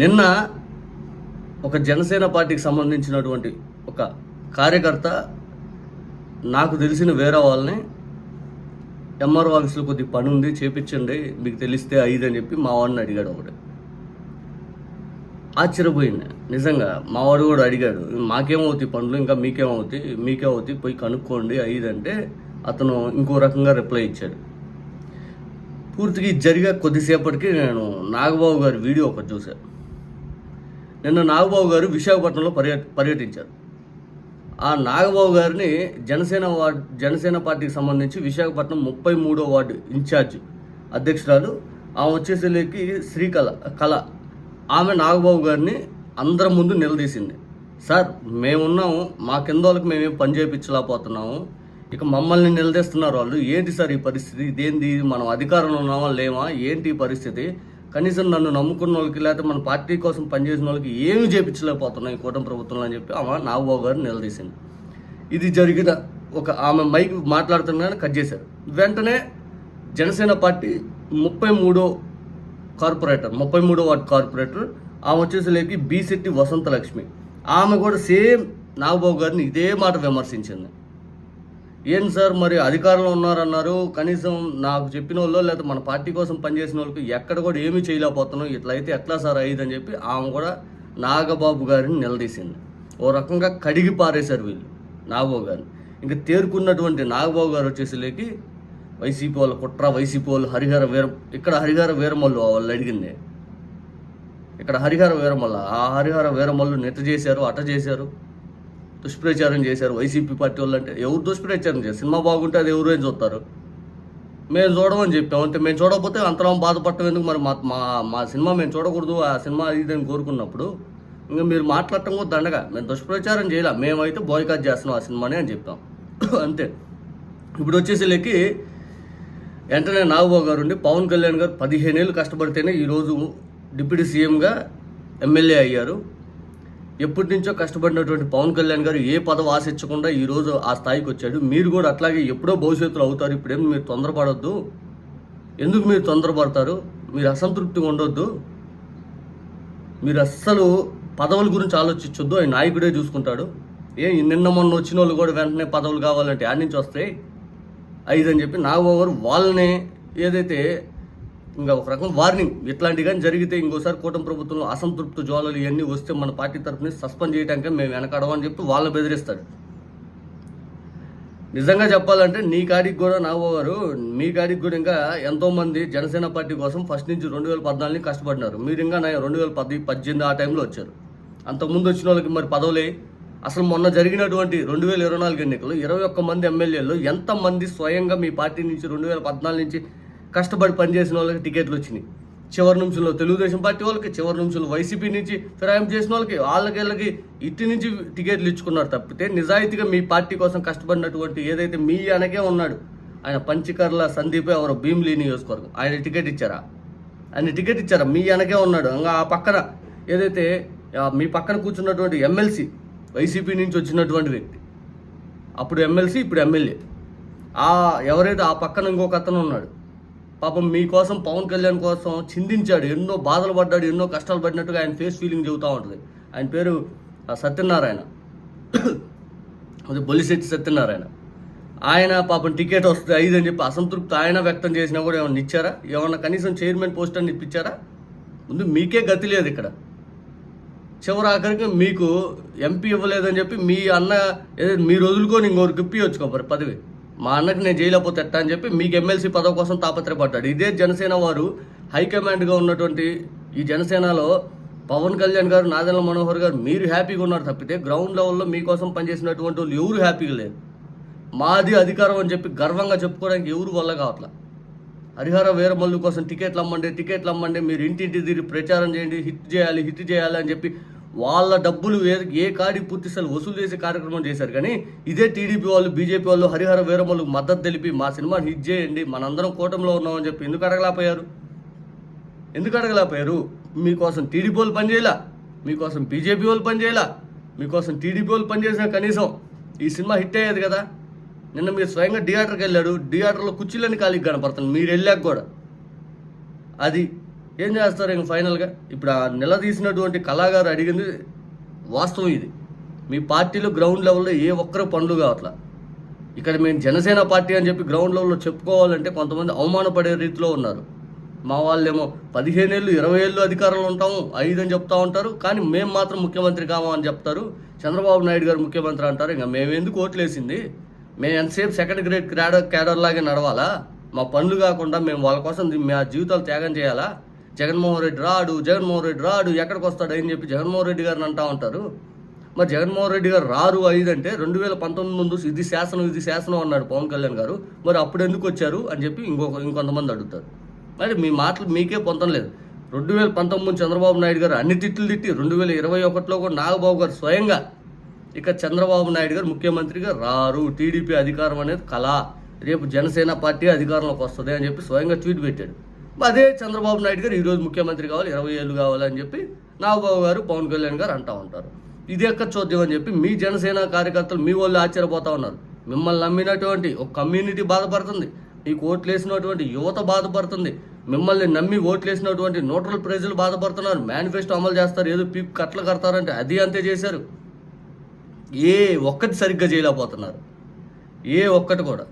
నిన్న ఒక జనసేన పార్టీకి సంబంధించినటువంటి ఒక కార్యకర్త నాకు తెలిసిన వేరే వాళ్ళని ఎంఆర్ఓ ఆఫీస్లో కొద్ది పని ఉంది చేపించండి మీకు తెలిస్తే ఐదు అని చెప్పి మా వాడిని అడిగాడు ఒకటి ఆశ్చర్యపోయింది. నిజంగా మా వాడు కూడా అడిగాడు మాకేమవుతాయి పనులు ఇంకా మీకేమవుతాయి మీకే అవుతాయి పోయి కనుక్కోండి ఐదు అంటే అతను ఇంకో రకంగా రిప్లై ఇచ్చాడు. పూర్తిగా జరిగే కొద్దిసేపటికి నేను నాగబాబు గారి వీడియో ఒకటి చూశాను నిన్న నాగబాబు గారు విశాఖపట్నంలో పర్య పర్యటించారు. ఆ నాగబాబు గారిని జనసేన వార్డు జనసేన పార్టీకి సంబంధించి విశాఖపట్నం ముప్పై మూడో వార్డు ఇన్ఛార్జ్ అధ్యక్షురాలు ఆమె వచ్చేసరికి శ్రీకళ కళ. ఆమె నాగబాబు గారిని అందరి ముందు నిలదీసింది. సార్ మేమున్నాము మా కింద వాళ్ళకి మేమేం పని చేయించలేకపోతున్నాము. ఇక మమ్మల్ని నిలదీస్తున్నారు వాళ్ళు. ఏంటి సార్ ఈ పరిస్థితి? ఇదేంది? మనం అధికారంలో ఉన్నామా? లేమా? ఏంటి ఈ పరిస్థితి? కనీసం నన్ను నమ్ముకున్న వాళ్ళకి లేకపోతే మన పార్టీ కోసం పనిచేసిన వాళ్ళకి ఏమి చేపించలేకపోతున్నాయి కూటమి ప్రభుత్వంలో అని చెప్పి ఆమె నాగబాబు గారు నిలదీసింది. ఇది జరిగిన ఒక ఆమె మైక్ మాట్లాడుతున్నాను కట్ చేశారు. వెంటనే జనసేన పార్టీ ముప్పై మూడో కార్పొరేటర్ ముప్పై మూడో వార్డు కార్పొరేటర్ ఆమె వచ్చేసరికి బీసెట్టి వసంత లక్ష్మి ఆమె కూడా సేమ్ నాగబాబు గారిని ఇదే మాట విమర్శించింది. ఏం సార్ మరి అధికారంలో ఉన్నారన్నారు? కనీసం నాకు చెప్పిన వాళ్ళు లేకపోతే మన పార్టీ కోసం పనిచేసిన వాళ్ళకి ఎక్కడ కూడా ఏమీ చేయలేకపోతున్నాం ఇట్లా అయితే ఎట్లా సార్ అయ్యింది అని చెప్పి ఆమె కూడా నాగబాబు గారిని నిలదీసింది. ఓ రకంగా కడిగి పారేశారు వీళ్ళు నాగబాబు గారిని. ఇంకా తేరుకున్నటువంటి నాగబాబు గారు వచ్చేసరికి వైసీపీ వాళ్ళు కుట్ర వైసీపీ వాళ్ళు హరిహర వీర ఇక్కడ హరిహర వీరమల్లు వాళ్ళు అడిగింది. ఇక్కడ హరిహర వీరమల్ల ఆ హరిహర వీరమల్లు నెట్ చేశారు అట చేశారు. దుష్ప్రచారం చేశారు వైసీపీ పార్టీ వాళ్ళు అంటే ఎవరు దుష్ప్రచారం చేశారు? సినిమా బాగుంటే అది ఎవరు ఏం చూస్తారు? మేము చూడమని చెప్పాం. అంటే మేము చూడకపోతే అంతరం బాధపడటం ఎందుకు? మరి మా మా మా సినిమా మేము చూడకూడదు ఆ సినిమా ఇది అని కోరుకున్నప్పుడు ఇంకా మీరు మాట్లాడటం కూడా దండగా. మేము దుష్ప్రచారం చేయలే. మేమైతే బాయ్కాట్ చేస్తున్నాం ఆ సినిమాని అని చెప్తాం అంతే. ఇప్పుడు వచ్చేసరికి వెంటనే నాగబాబు గారు ఉండి పవన్ కళ్యాణ్ గారు పదిహేనేళ్ళు కష్టపడితేనే ఈరోజు డిప్యూటీ సీఎంగా ఎమ్మెల్యే అయ్యారు. ఎప్పటి నుంచో కష్టపడినటువంటి పవన్ కళ్యాణ్ గారు ఏ పదవి ఆశించకుండా ఈరోజు ఆ స్థాయికి వచ్చాడు. మీరు కూడా అట్లాగే ఎప్పుడో భవిష్యత్తులో అవుతారు. ఇప్పుడేం మీరు తొందరపడొద్దు. ఎందుకు మీరు తొందరపడతారు? మీరు అసంతృప్తిగా ఉండొద్దు. మీరు అస్సలు పదవుల గురించి ఆలోచించొద్దు. ఆయన నాయకుడే చూసుకుంటాడు. ఏ నిన్న మొన్న వచ్చిన వాళ్ళు కూడా వెంటనే పదవులు కావాలంటే ఆడి నుంచి వస్తాయి ఐదు అని చెప్పి నాగబాబు గారు వాళ్ళని ఏదైతే ఇంకా ఒక రకం వార్నింగ్. ఇట్లాంటివి కానీ జరిగితే ఇంకోసారి కూటమి ప్రభుత్వంలో అసంతృప్త జ్వాలలు ఇవన్నీ వస్తే మన పార్టీ తరఫున సస్పెండ్ చేయడానికి మేము వెనకడమని చెప్పి వాళ్ళని బెదిరిస్తాడు నిజంగా చెప్పాలంటే నీ కాడికి కూడా నాగబాబు మీ కాడికి కూడా ఇంకా ఎంతోమంది జనసేన పార్టీ కోసం ఫస్ట్ నుంచి రెండు వేల పద్నాలుగు కష్టపడినారు. మీరు ఇంకా నా రెండు వేల పది పద్దెనిమిది ఆ టైంలో వచ్చారు. అంతకుముందు వచ్చిన వాళ్ళకి మరి పదవులే? అసలు మొన్న జరిగినటువంటి రెండు వేల ఇరవై నాలుగు ఎన్నికలు ఇరవై ఒక్క మంది ఎమ్మెల్యేలు ఎంతమంది స్వయంగా మీ పార్టీ నుంచి రెండు వేల పద్నాలుగు నుంచి కష్టపడి పనిచేసిన వాళ్ళకి టికెట్లు వచ్చినాయి. చివరి నిమిషంలో తెలుగుదేశం పార్టీ వాళ్ళకి చివరి నిమిషంలో వైసీపీ నుంచి ఫిరాయింపు చేసిన వాళ్ళకి వాళ్ళకి వీళ్ళకి ఇటు నుంచి టికెట్లు ఇచ్చుకున్నారు తప్పితే నిజాయితీగా మీ పార్టీ కోసం కష్టపడినటువంటి ఏదైతే మీ అనకే ఉన్నాడు ఆయన పంచకర్ల సందీప్ ఎవరో భీమ్లీ నియోజకవర్గం ఆయన టికెట్ ఇచ్చారా? ఆయన టికెట్ ఇచ్చారా? మీ వెనకే ఉన్నాడు. ఇంకా ఆ పక్కన ఏదైతే మీ పక్కన కూర్చున్నటువంటి ఎమ్మెల్సీ వైసీపీ నుంచి వచ్చినటువంటి వ్యక్తి అప్పుడు ఎమ్మెల్సీ ఇప్పుడు ఎమ్మెల్యే. ఆ ఎవరైతే ఆ పక్కన ఇంకొక అతను ఉన్నాడు పాపం మీకోసం పవన్ కళ్యాణ్ కోసం చిందించాడు. ఎన్నో బాధలు పడ్డాడు ఎన్నో కష్టాలు పడినట్టుగా ఆయన ఫేస్ ఫీలింగ్ చెబుతూ ఉంటుంది. ఆయన పేరు ఆ, సత్యనారాయణ. అది బొలిశెట్టి సత్యనారాయణ. ఆయన పాపం టికెట్ వస్తుంది ఐదు అని చెప్పి అసంతృప్తి ఆయన వ్యక్తం చేసినా కూడా ఏమన్నా ఇచ్చారా? ఏమన్నా కనీసం చైర్మన్ పోస్ట్ అని ఇప్పించారా? ముందు మీకే గతి లేదు ఇక్కడ. చివరి ఆఖరికి మీకు ఎంపీ ఇవ్వలేదని చెప్పి మీ అన్న ఏదో మీరు వదులుకొని ఇంకొకరికి ఇప్పియొచ్చు కొబ్బరి పదవి. మా అన్నకి నేను చేయలేకపోతే ఎట్టా అని చెప్పి మీకు ఎమ్మెల్సీ పదవి కోసం తాపత్రయపడ్డాడు. ఇదే జనసేన వారు హైకమాండ్గా ఉన్నటువంటి ఈ జనసేనలో పవన్ కళ్యాణ్ గారు నాదెల్ల మనోహర్ గారు మీరు హ్యాపీగా ఉన్నారు తప్పితే గ్రౌండ్ లెవెల్లో మీకోసం పనిచేసినటువంటి వాళ్ళు ఎవరు హ్యాపీగా లేరు. మాది అధికారం అని చెప్పి గర్వంగా చెప్పుకోవడానికి ఎవరు వల్ల కావట్లా? హరిహర వీరమల్లు కోసం టికెట్లు అమ్మండి టికెట్లు అమ్మండి మీరు ఇంటింటి తిరిగి ప్రచారం చేయండి హిట్ చేయాలి హిట్ చేయాలి అని చెప్పి వాళ్ళ డబ్బులు ఏ ఏ కాడి పూర్తిస్థాయి వసూలు చేసే కార్యక్రమం చేశారు. కానీ ఇదే టీడీపీ వాళ్ళు బీజేపీ వాళ్ళు హరిహర వీరములకు మద్దతు తెలిపి మా సినిమాని హిట్ చేయండి మనందరం కూటమిలో ఉన్నామని చెప్పి ఎందుకు అడగలేకపోయారు? ఎందుకు అడగలేకపోయారు? మీకోసం టీడీపీ వాళ్ళు పనిచేయలా మీకోసం బీజేపీ వాళ్ళు పనిచేయలా మీకోసం టీడీపీ వాళ్ళు పనిచేసిన కనీసం ఈ సినిమా హిట్ అయ్యేది కదా? నిన్న మీరు స్వయంగా థియేటర్కి వెళ్ళాడు థియేటర్లో కుర్చీలని ఖాళీకి కనపడుతుంది మీరు వెళ్ళాక కూడా. అది ఏం చేస్తారు ఇంక ఫైనల్గా? ఇప్పుడు ఆ నిలదీసినటువంటి కళాగారు అడిగింది వాస్తవం ఇది. మీ పార్టీలో గ్రౌండ్ లెవెల్లో ఏ ఒక్కరు పనులు కావట్లా? ఇక్కడ మేము జనసేన పార్టీ అని చెప్పి గ్రౌండ్ లెవెల్లో చెప్పుకోవాలంటే కొంతమంది అవమానపడే రీతిలో ఉన్నారు. మా వాళ్ళేమో పదిహేను ఏళ్ళు ఇరవై ఏళ్ళు అధికారంలో ఉంటాము ఐదు అని చెప్తా ఉంటారు కానీ మేము మాత్రం ముఖ్యమంత్రి కాము అని చెప్తారు. చంద్రబాబు నాయుడు గారు ముఖ్యమంత్రి అంటారు ఇంకా మేము ఎందుకు ఓట్లేసింది? మేము ఎంతసేపు సెకండ్ గ్రేడ్ క్యాడర్ క్యాడర్ లాగే నడవాలా? మా పనులు కాకుండా మేము వాళ్ళ కోసం మా జీవితాలు త్యాగం చేయాలా? జగన్మోహన్ రెడ్డి రాడు జగన్మోహన్ రెడ్డి రాడు ఎక్కడికి వస్తాడు అని చెప్పి జగన్మోహన్ రెడ్డి గారిని అంటా ఉంటారు. మరి జగన్మోహన్ రెడ్డి గారు రారు ఐదంటే రెండు వేల పంతొమ్మిది ముందు ఇది శాసనం ఇది శాసనం అన్నాడు పవన్ కళ్యాణ్ గారు. మరి అప్పుడు ఎందుకు వచ్చారు అని చెప్పి ఇంకొక ఇంకొంతమంది అడుగుతారు. మరి మీ మాటలు మీకే పొందం లేదు. రెండు వేల పంతొమ్మిది చంద్రబాబు నాయుడు గారు అన్ని తిట్లు తిట్టి రెండు వేల ఇరవై ఒకటిలో కూడా నాగబాబు గారు స్వయంగా ఇక చంద్రబాబు నాయుడు గారు ముఖ్యమంత్రిగా రారు. టీడీపీ అధికారం అనేది కళ. రేపు జనసేన పార్టీ అధికారంలోకి వస్తుంది అని చెప్పి స్వయంగా ట్వీట్ పెట్టాడు. అదే చంద్రబాబు నాయుడు గారు ఈరోజు ముఖ్యమంత్రి కావాలి ఇరవై ఏళ్ళు కావాలని చెప్పి నాగబాబు గారు పవన్ కళ్యాణ్ గారు అంటా ఉంటారు. ఇది ఎక్కడ చూద్దాం అని చెప్పి మీ జనసేన కార్యకర్తలు మీ వాళ్ళు ఆశ్చర్యపోతా ఉన్నారు. మిమ్మల్ని నమ్మినటువంటి ఒక కమ్యూనిటీ బాధపడుతుంది. మీకు ఓట్లు వేసినటువంటి యువత బాధపడుతుంది. మిమ్మల్ని నమ్మి ఓట్లు వేసినటువంటి న్యూట్రల్ ప్రజలు బాధపడుతున్నారు. మేనిఫెస్టో అమలు చేస్తారు. ఏదో పీక్ కట్టలు కడతారంటే అది అంతే చేశారు. ఏ ఒక్కటి సరిగ్గా చేయలేకపోతున్నారు. ఏ ఒక్కటి కూడా.